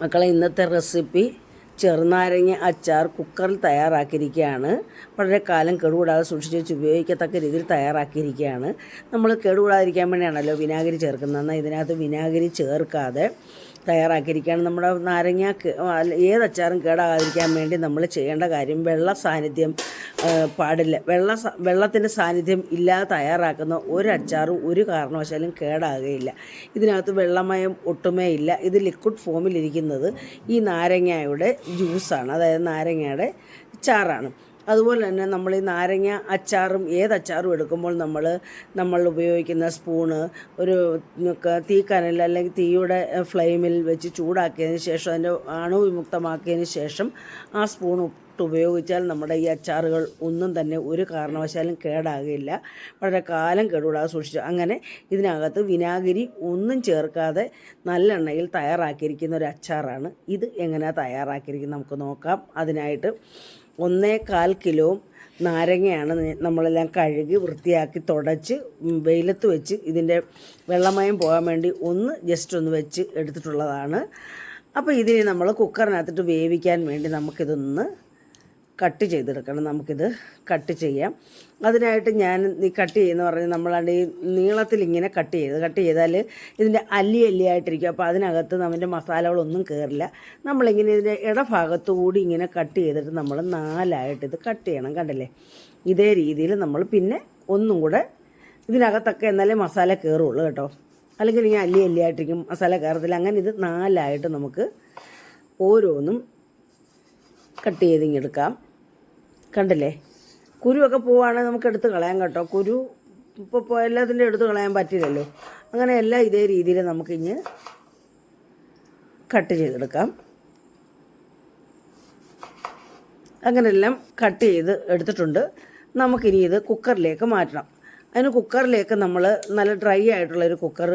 മക്കളെ ഇന്നത്തെ റെസിപ്പി ചെറുനാരങ്ങ അച്ചാർ കുക്കറിൽ തയ്യാറാക്കിയിരിക്കുകയാണ്. വളരെ കാലം കേടുകൂടാതെ സൂക്ഷിച്ച് വെച്ച് ഉപയോഗിക്കത്തക്ക രീതിയിൽ തയ്യാറാക്കിയിരിക്കുകയാണ്. നമ്മൾ കേടുകൂടാതിരിക്കാൻ വേണ്ടിയാണല്ലോ വിനാഗിരി ചേർക്കുന്നത്. എന്നാൽ ഇതിനകത്ത് വിനാഗിരി ചേർക്കാതെ തയ്യാറാക്കിയിരിക്കുകയാണ് നമ്മുടെ നാരങ്ങ കേ- ഏത് അച്ചാറും കേടാകാതിരിക്കാൻ വേണ്ടി നമ്മൾ ചെയ്യേണ്ട കാര്യം വെള്ള സാന്നിധ്യം പാടില്ല. വെള്ള വെള്ളത്തിന്റെ സാന്നിധ്യം ഇല്ലാതെ തയ്യാറാക്കുന്ന ഒരു അച്ചാറും ഒരു കാരണവശാലും കേടാകുകയില്ല. ഇതിനകത്ത് വെള്ളമയം ഒട്ടുമേ ഇല്ല. ഇത് ലിക്വിഡ് ഫോമിലിരിക്കുന്നത് ഈ നാരങ്ങയുടെ ജ്യൂസാണ് അതായത് നാരങ്ങയുടെ ചാറാണ്. അതുപോലെ തന്നെ നമ്മൾ ഈ നാരങ്ങ അച്ചാറും ഏത് അച്ചാറും എടുക്കുമ്പോൾ നമ്മൾ നമ്മൾ ഉപയോഗിക്കുന്ന സ്പൂണ് ഒരു തീക്കനൽ അല്ലെങ്കിൽ തീയുടെ ഫ്ലെയിമിൽ വെച്ച് ചൂടാക്കിയതിന് ശേഷം അതിന്റെ അണുവിമുക്തമാക്കിയതിന് ശേഷം ആ സ്പൂൺ ഉപയോഗിച്ചാൽ നമ്മുടെ ഈ അച്ചാറുകൾ ഒന്നും തന്നെ ഒരു കാരണവശാലും കേടാകില്ല. വളരെ കാലം കേടുകൂടാതെ സൂക്ഷിച്ചു. അങ്ങനെ ഇതിനകത്ത് വിനാഗിരി ഒന്നും ചേർക്കാതെ നല്ലെണ്ണയിൽ തയ്യാറാക്കിയിരിക്കുന്ന ഒരു അച്ചാറാണ്. ഇത് എങ്ങനെയാണ് തയ്യാറാക്കിയിരിക്കുന്നത് നമുക്ക് നോക്കാം. അതിനായിട്ട് ഒന്നേ കാൽ കിലോ നാരങ്ങയാണ് നമ്മളെല്ലാം കഴുകി വൃത്തിയാക്കി തുടച്ച് വെയിലത്ത് വെച്ച് ഇതിന്റെ വെള്ളമയം പോകാൻ വേണ്ടി ഒന്ന് ജസ്റ്റ് ഒന്ന് വെച്ച് എടുത്തിട്ടുള്ളതാണ്. അപ്പോൾ ഇതിനെ നമ്മൾ കുക്കറിനകത്തിട്ട് വേവിക്കാൻ വേണ്ടി നമുക്കിതൊന്ന് കട്ട് ചെയ്തെടുക്കണം. നമുക്കിത് കട്ട് ചെയ്യാം. അതിനായിട്ട് ഞാൻ ഈ കട്ട് ചെയ്യുന്ന പറഞ്ഞാൽ നമ്മളാണ്ട് ഈ നീളത്തിൽ ഇങ്ങനെ കട്ട് ചെയ്ത് കട്ട് ചെയ്താൽ ഇതിന്റെ അല്ലി അല്ലിയായിട്ടിരിക്കും. അപ്പോൾ അതിനകത്ത് നമ്മുടെ മസാലകളൊന്നും കയറില്ല നമ്മളിങ്ങനെ ഇതിന്റെ ഇടഭാഗത്തു കൂടി ഇങ്ങനെ കട്ട് ചെയ്തിട്ട് നമ്മൾ നാലായിട്ട് ഇത് കട്ട് ചെയ്യണം കണ്ടല്ലേ? ഇതേ രീതിയിൽ നമ്മൾ പിന്നെ ഒന്നും കൂടെ ഇതിനകത്തൊക്കെ എന്നാലേ മസാല കയറുള്ളൂ കേട്ടോ. അല്ലെങ്കിൽ ഇങ്ങനെ അല്ലി അല്ലിയായിട്ടിരിക്കും മസാല കയറത്തില്ല അങ്ങനെ ഇത് നാലായിട്ട് നമുക്ക് ഓരോന്നും കട്ട് ചെയ്തിങ്ങെടുക്കാം കണ്ടില്ലേ? കുരുവൊക്കെ പോവുകയാണെങ്കിൽ നമുക്ക് എടുത്ത് കളയാം കേട്ടോ. കുരു ഇപ്പോൾ എല്ലാത്തിന്റെ എടുത്ത് കളയാൻ പറ്റില്ലല്ലോ. അങ്ങനെ എല്ലാം ഇതേ രീതിയിൽ നമുക്കിഞ്ഞ് കട്ട് ചെയ്തെടുക്കാം. അങ്ങനെയെല്ലാം കട്ട് ചെയ്ത് എടുത്തിട്ടുണ്ട്. നമുക്കിനി ഇത് കുക്കറിലേക്ക് മാറ്റണം. അതിന് കുക്കറിലേക്ക് നമ്മൾ നല്ല ഡ്രൈ ആയിട്ടുള്ള ഒരു കുക്കർ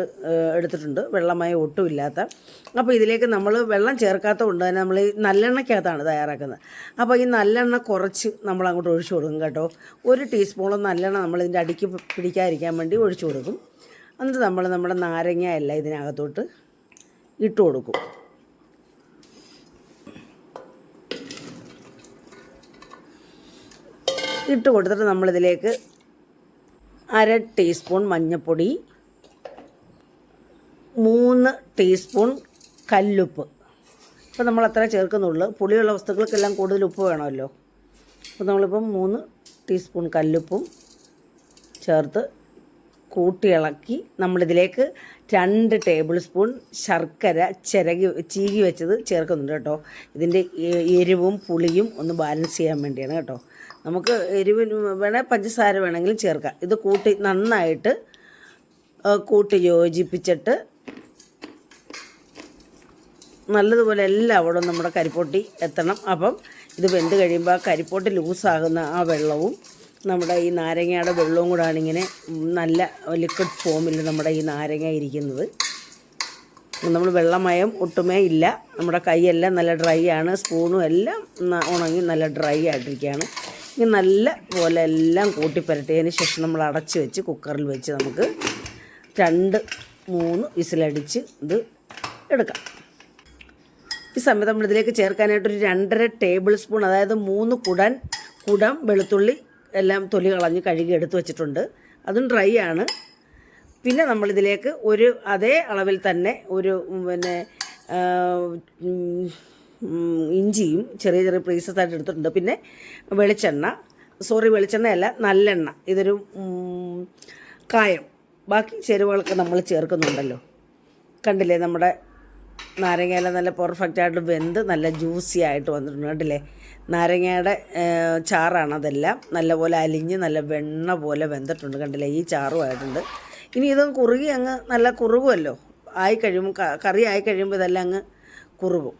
എടുത്തിട്ടുണ്ട്. വെള്ളമായി ഒട്ടും ഇല്ലാത്ത അപ്പോൾ ഇതിലേക്ക് നമ്മൾ വെള്ളം ചേർക്കാത്ത കൊണ്ട് തന്നെ നമ്മൾ ഈ നല്ലെണ്ണയ്ക്കകത്താണ് തയ്യാറാക്കുന്നത്. അപ്പോൾ ഈ നല്ലെണ്ണ കുറച്ച് നമ്മൾ അങ്ങോട്ട് ഒഴിച്ചു കൊടുക്കും കേട്ടോ. ഒരു ടീസ്പൂണും നല്ലെണ്ണ നമ്മൾ ഇതിന്റെ അടിക്ക് പിടിക്കാതിരിക്കാൻ വേണ്ടി ഒഴിച്ചു കൊടുക്കും. എന്നിട്ട് നമ്മൾ നമ്മുടെ നാരങ്ങ എല്ലാം ഇതിനകത്തോട്ട് ഇട്ട് കൊടുക്കും. ഇട്ട് കൊടുത്തിട്ട് നമ്മളിതിലേക്ക് അര ടീസ്പൂൺ മഞ്ഞൾപ്പൊടി മൂന്ന് ടീസ്പൂൺ കല്ലുപ്പ്. അപ്പോൾ നമ്മൾ അത്ര ചേർക്കുന്നുള്ളൂ. പുളിയുള്ള വസ്തുക്കൾക്കെല്ലാം കൂടുതൽ ഉപ്പ് വേണമല്ലോ. അപ്പോൾ നമ്മളിപ്പം മൂന്ന് ടീസ്പൂൺ കല്ലുപ്പും ചേർത്ത് കൂട്ടിയിളക്കി നമ്മളിതിലേക്ക് രണ്ട് ടേബിൾ സ്പൂൺ ശർക്കര ചിരകി ചീകി വെച്ചത് ചേർക്കുന്നുണ്ട് കേട്ടോ. ഇതിന്റെ എരിവും പുളിയും ഒന്ന് ബാലൻസ് ചെയ്യാൻ വേണ്ടിയാണ് കേട്ടോ. നമുക്ക് എരിവിന് വേണേൽ പഞ്ചസാര വേണമെങ്കിലും ചേർക്കാം. ഇത് കൂട്ടി നന്നായിട്ട് കൂട്ടി യോജിപ്പിച്ചിട്ട് നല്ലതുപോലെ എല്ലാം അവിടെ നമ്മുടെ കരിപ്പൊട്ടി എത്തണം. അപ്പം ഇത് വെന്ത് കഴിയുമ്പോൾ ആ കരിപ്പൊട്ടി ലൂസാകുന്ന ആ വെള്ളവും നമ്മുടെ ഈ നാരങ്ങയുടെ വെള്ളവും കൂടാണ് ഇങ്ങനെ നല്ല ലിക്വിഡ് ഫോമിൽ നമ്മുടെ ഈ നാരങ്ങ ഇരിക്കുന്നത്. നമ്മൾ വെള്ളമയം ഒട്ടുമേ ഇല്ല. നമ്മുടെ കൈയെല്ലാം നല്ല ഡ്രൈ ആണ്. സ്പൂണും എല്ലാം ഉണങ്ങി നല്ല ഡ്രൈ ആയിട്ടിരിക്കുകയാണ്. ഇനി നല്ല പോലെ എല്ലാം കൂട്ടിപ്പരട്ടിയതിന് ശേഷം നമ്മൾ അടച്ച് വെച്ച് കുക്കറിൽ വെച്ച് നമുക്ക് രണ്ട് മൂന്ന് വിസിലടിച്ച് ഇത് എടുക്കാം. ഈ സമയത്ത് നമ്മളിതിലേക്ക് ചേർക്കാനായിട്ടൊരു രണ്ടര ടേബിൾ സ്പൂൺ അതായത് മൂന്ന് കുടൻ കുടം വെളുത്തുള്ളി എല്ലാം തൊലി കളഞ്ഞ് കഴുകി എടുത്തു വെച്ചിട്ടുണ്ട്. അതും ഡ്രൈ ആണ്. പിന്നെ നമ്മളിതിലേക്ക് ഒരു അതേ അളവിൽ തന്നെ ഒരു പിന്നെ ഇഞ്ചിയും ചെറിയ ചെറിയ പീസസ് ആയിട്ട് എടുത്തിട്ടുണ്ട്. പിന്നെ വെളിച്ചെണ്ണ. സോറി വെളിച്ചെണ്ണയല്ല നല്ലെണ്ണ. ഇതൊരു കായം. ബാക്കി ചേരുവകളൊക്കെ നമ്മൾ ചേർക്കുന്നുണ്ടല്ലോ. കണ്ടില്ലേ നമ്മുടെ നാരങ്ങയില നല്ല പെർഫെക്റ്റ് ആയിട്ട് വെന്ത് നല്ല ജ്യൂസി ആയിട്ട് വന്നിട്ടുണ്ട്. കണ്ടില്ലേ? നാരങ്ങയുടെ ചാറാണ് അതെല്ലാം. നല്ലപോലെ അലിഞ്ഞ് നല്ല വെണ്ണ പോലെ വെന്തിട്ടുണ്ട്. കണ്ടില്ലേ? ഈ ചാറുമായിട്ടുണ്ട് ഇനി ഇതും കുറുകി അങ്ങ് നല്ല കുറുകുമല്ലോ. ആയി കഴിയുമ്പോൾ കറി ആയി കഴിയുമ്പോൾ ഇതെല്ലാം അങ്ങ് കുറുകും.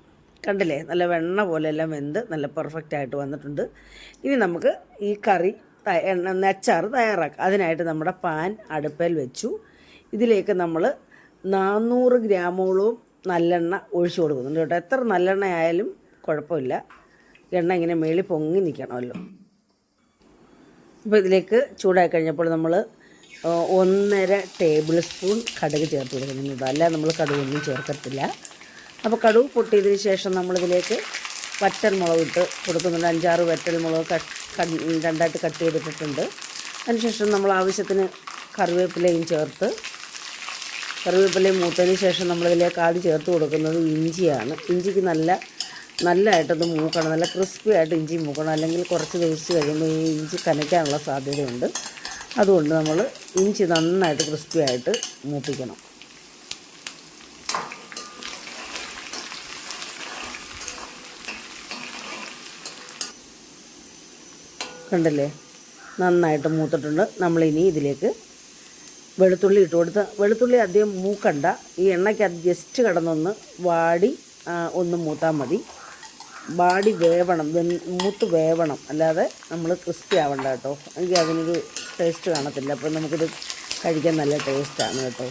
കണ്ടില്ലേ? നല്ല വെണ്ണ പോലെ എല്ലാം വെന്ത് നല്ല പെർഫെക്റ്റ് ആയിട്ട് വന്നിട്ടുണ്ട്. ഇനി നമുക്ക് ഈ കറി എണ്ണ അച്ചാർ തയ്യാറാക്കാം. അതിനായിട്ട് നമ്മുടെ പാൻ അടുപ്പിൽ വെച്ചു. ഇതിലേക്ക് നമ്മൾ നാനൂറ് ഗ്രാമോളവും നല്ലെണ്ണ ഒഴിച്ചു കൊടുക്കുന്നുണ്ട് കേട്ടോ. എത്ര നല്ലെണ്ണ ആയാലും കുഴപ്പമില്ല. എണ്ണ ഇങ്ങനെ മേളിൽ പൊങ്ങി നിൽക്കണമല്ലോ അപ്പോൾ ഇതിലേക്ക് ചൂടായി കഴിഞ്ഞപ്പോൾ നമ്മൾ ഒന്നര ടേബിൾ സ്പൂൺ കടുക് ചേർത്ത് കൊടുക്കുന്നുണ്ട് അല്ലാതെ നമ്മൾ കടുകൊന്നും ചേർക്കത്തില്ല. അപ്പോൾ കടുവ് പൊട്ടിയതിന് ശേഷം നമ്മളിതിലേക്ക് വറ്റൽ മുളക് ഇട്ട് കൊടുക്കുന്നുണ്ട്. അഞ്ചാറ് വറ്റൽ മുളക് രണ്ടായിട്ട് കട്ട് ചെയ്തിട്ടിട്ടുണ്ട്. അതിനുശേഷം നമ്മൾ ആവശ്യത്തിന് കറിവേപ്പിലയും ചേർത്ത് കറിവേപ്പിലയും മൂത്തതിന് ശേഷം നമ്മളിതിലേക്ക് ആദ്യം ചേർത്ത് കൊടുക്കുന്നത് ഇഞ്ചിയാണ്. ഇഞ്ചിക്ക് നല്ല നല്ലതായിട്ടത് മൂക്കണം. നല്ല ക്രിസ്പി ആയിട്ട് ഇഞ്ചി മൂക്കണം. അല്ലെങ്കിൽ കുറച്ച് ദിവസം കഴിയുമ്പോൾ ഈ ഇഞ്ചി കനയ്ക്കാനുള്ള സാധ്യതയുണ്ട്. അതുകൊണ്ട് നമ്മൾ ഇഞ്ചി നന്നായിട്ട് ക്രിസ്പി ആയിട്ട് മൂപ്പിക്കണം. കണ്ടില്ലേ? നന്നായിട്ട് മൂത്തിട്ടുണ്ട്. നമ്മളിനി ഇതിലേക്ക് വെളുത്തുള്ളി ഇട്ട് കൊടുത്ത് വെളുത്തുള്ളി അധികം മൂക്കണ്ട. ഈ എണ്ണയ്ക്ക് അത് ജസ്റ്റ് കിടന്നൊന്ന് വാടി ഒന്ന് മൂത്താൽ മതി. വാടി വേവണം മൂത്ത് വേവണം. അല്ലാതെ നമ്മൾ ക്രിസ്പി ആവണ്ട കേട്ടോ. എനിക്ക് അതിനൊരു ടേസ്റ്റ് കാണത്തില്ല. അപ്പോൾ നമുക്കിത് കഴിക്കാൻ നല്ല ടേസ്റ്റാണ് കേട്ടോ.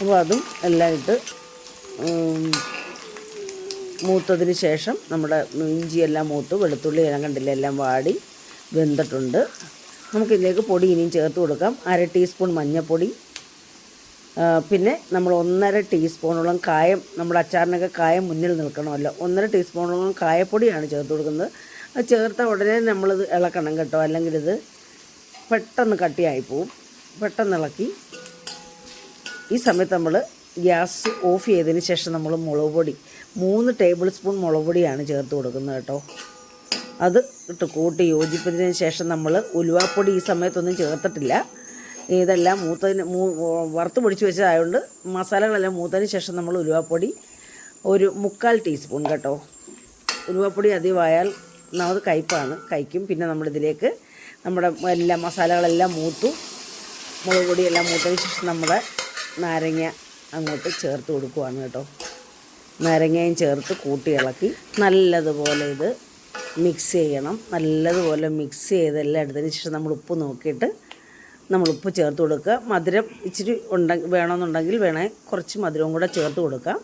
അപ്പോൾ അതും എല്ലാം ഇട്ട് മൂത്തതിന് ശേഷം നമ്മുടെ ഇഞ്ചിയെല്ലാം മൂത്ത് വെളുത്തുള്ളി എല്ലാം കണ്ടില്ല എല്ലാം വാടി വെന്തിട്ടുണ്ട്. നമുക്കിതിലേക്ക് പൊടി ഇനിയും ചേർത്ത് കൊടുക്കാം. അര ടീസ്പൂൺ മഞ്ഞൾപ്പൊടി. പിന്നെ നമ്മൾ ഒന്നര ടീസ്പൂണോളം കായം നമ്മുടെ അച്ചാറിനൊക്കെ കായം മുന്നിൽ നിൽക്കണമല്ലോ. ഒന്നര ടീസ്പൂണോളം കായപ്പൊടിയാണ് ചേർത്ത് കൊടുക്കുന്നത്. അത് ചേർത്ത ഉടനെ നമ്മളിത് ഇളക്കണം കേട്ടോ. അല്ലെങ്കിൽ ഇത് പെട്ടെന്ന് കട്ടിയായി പോവും. പെട്ടെന്ന് ഇളക്കി. ഈ സമയത്ത് നമ്മൾ ഗ്യാസ് ഓഫ് ചെയ്തതിന് ശേഷം നമ്മൾ മുളക് പൊടി മൂന്ന് ടേബിൾ സ്പൂൺ മുളക് പൊടിയാണ് ചേർത്ത് കൊടുക്കുന്നത് കേട്ടോ. അത് ഇട്ട് കൂട്ടി യോജിപ്പതിന് ശേഷം നമ്മൾ ഉലുവാപ്പൊടി ഈ സമയത്തൊന്നും ചേർത്തിട്ടില്ല. ഇതെല്ലാം മൂത്തതിന് മൂ വറുത്ത് പൊടിച്ച് വെച്ചതായതുകൊണ്ട് മസാലകളെല്ലാം മൂത്തതിന് ശേഷം നമ്മൾ ഉലുവാപ്പൊടി ഒരു മുക്കാൽ ടീസ്പൂൺ കേട്ടോ. ഉലുവാപ്പൊടി അധികമായാൽ ഒന്നാമത് കയ്പ്പാണ്. കഴിക്കും പിന്നെ നമ്മളിതിലേക്ക് നമ്മുടെ എല്ലാ മസാലകളെല്ലാം മൂത്തു. മുളക് പൊടിയെല്ലാം മൂത്തതിന് ശേഷം നമ്മുടെ നാരങ്ങ അങ്ങോട്ട് ചേർത്ത് കൊടുക്കുവാണ് കേട്ടോ. നാരങ്ങയും ചേർത്ത് കൂട്ടി ഇളക്കി. നല്ലതുപോലെ ഇത് മിക്സ് ചെയ്യണം. നല്ലതുപോലെ മിക്സ് ചെയ്ത് എല്ലാം എടുത്തതിന് ശേഷം നമ്മൾ ഉപ്പ് നോക്കിയിട്ട് നമ്മൾ ഉപ്പ് ചേർത്ത് കൊടുക്കുക. മധുരം ഇച്ചിരി ഉണ്ടെങ്കിൽ വേണമെന്നുണ്ടെങ്കിൽ വേണേൽ കുറച്ച് മധുരവും കൂടെ ചേർത്ത് കൊടുക്കാം.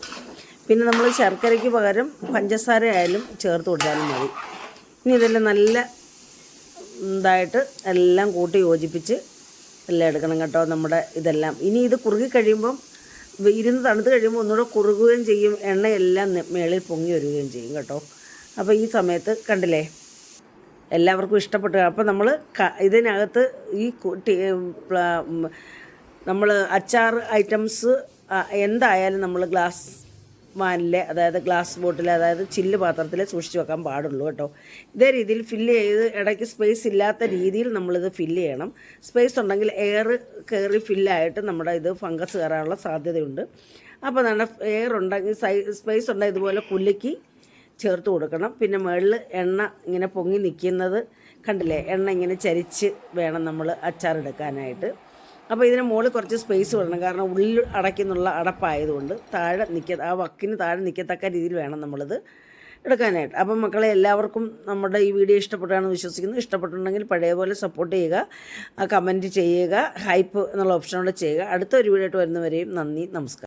പിന്നെ നമ്മൾ ശർക്കരയ്ക്ക് പകരം പഞ്ചസാര ആയാലും ചേർത്ത് കൊടുത്താലും മതി. ഇനി ഇതെല്ലാം നല്ല ഇതായിട്ട് എല്ലാം കൂട്ടി യോജിപ്പിച്ച് എല്ലാം എടുക്കണം കേട്ടോ നമ്മുടെ ഇതെല്ലാം. ഇനി ഇത് കുറുകി കഴിയുമ്പം ഇരുന്ന് തണുത്ത് കഴിയുമ്പോൾ ഒന്നുകൂടെ കുറുകുകയും ചെയ്യും. എണ്ണയെല്ലാം മേളിൽ പൊങ്ങി വരികയും ചെയ്യും കേട്ടോ. അപ്പോൾ ഈ സമയത്ത് കണ്ടില്ലേ? എല്ലാവർക്കും ഇഷ്ടപ്പെട്ടു. അപ്പോൾ നമ്മൾ ഇതിനകത്ത് ഈ നമ്മൾ അച്ചാർ ഐറ്റംസ് എന്തായാലും നമ്മൾ ഗ്ലാസ് വാനിലെ അതായത് ഗ്ലാസ് ബോട്ടിൽ അതായത് ചില്ല് പാത്രത്തിൽ സൂക്ഷിച്ച് വെക്കാൻ പാടുള്ളൂ കേട്ടോ. ഇതേ രീതിയിൽ ഫില്ല് ചെയ്ത് ഇടയ്ക്ക് സ്പേസ് ഇല്ലാത്ത രീതിയിൽ നമ്മളിത് ഫില്ല് ചെയ്യണം. സ്പേസ് ഉണ്ടെങ്കിൽ എയർ കയറി ഫില്ലായിട്ട് നമ്മുടെ ഇത് ഫംഗസ് കയറാനുള്ള സാധ്യതയുണ്ട്. അപ്പോൾ നല്ല എയർ ഉണ്ടെങ്കിൽ സൈ സ്പേസ് ഉണ്ടെങ്കിൽ ഇതുപോലെ കുലുക്കി ചേർത്ത് കൊടുക്കണം. പിന്നെ മുകളിൽ എണ്ണ ഇങ്ങനെ പൊങ്ങി നിൽക്കുന്നത് കണ്ടില്ലേ? എണ്ണ ഇങ്ങനെ ചരിച്ച് വേണം നമ്മൾ അച്ചാറെടുക്കാനായിട്ട് അപ്പോൾ ഇതിന് മുകളിൽ കുറച്ച് സ്പേസ് വിടണം കാരണം ഉള്ളിൽ അടയ്ക്കുന്നുള്ള അടപ്പായതുകൊണ്ട് താഴെ നിൽക്ക ആ വക്കിന് താഴെ നിൽക്കത്തക്ക രീതിയിൽ വേണം നമ്മളിത് എടുക്കാനായിട്ട്. അപ്പം മക്കളെ എല്ലാവർക്കും നമ്മുടെ ഈ വീഡിയോ ഇഷ്ടപ്പെട്ടാണെന്ന് വിശ്വസിക്കുന്നു. ഇഷ്ടപ്പെട്ടുണ്ടെങ്കിൽ പഴയ പോലെ സപ്പോർട്ട് ചെയ്യുക. കമന്റ് ചെയ്യുക. ഹൈപ്പ് എന്നുള്ള ഓപ്ഷനോടെ ചെയ്യുക. അടുത്ത ഒരു വീഡിയോ ആയിട്ട് വരുന്നവരെയും നന്ദി നമസ്കാരം.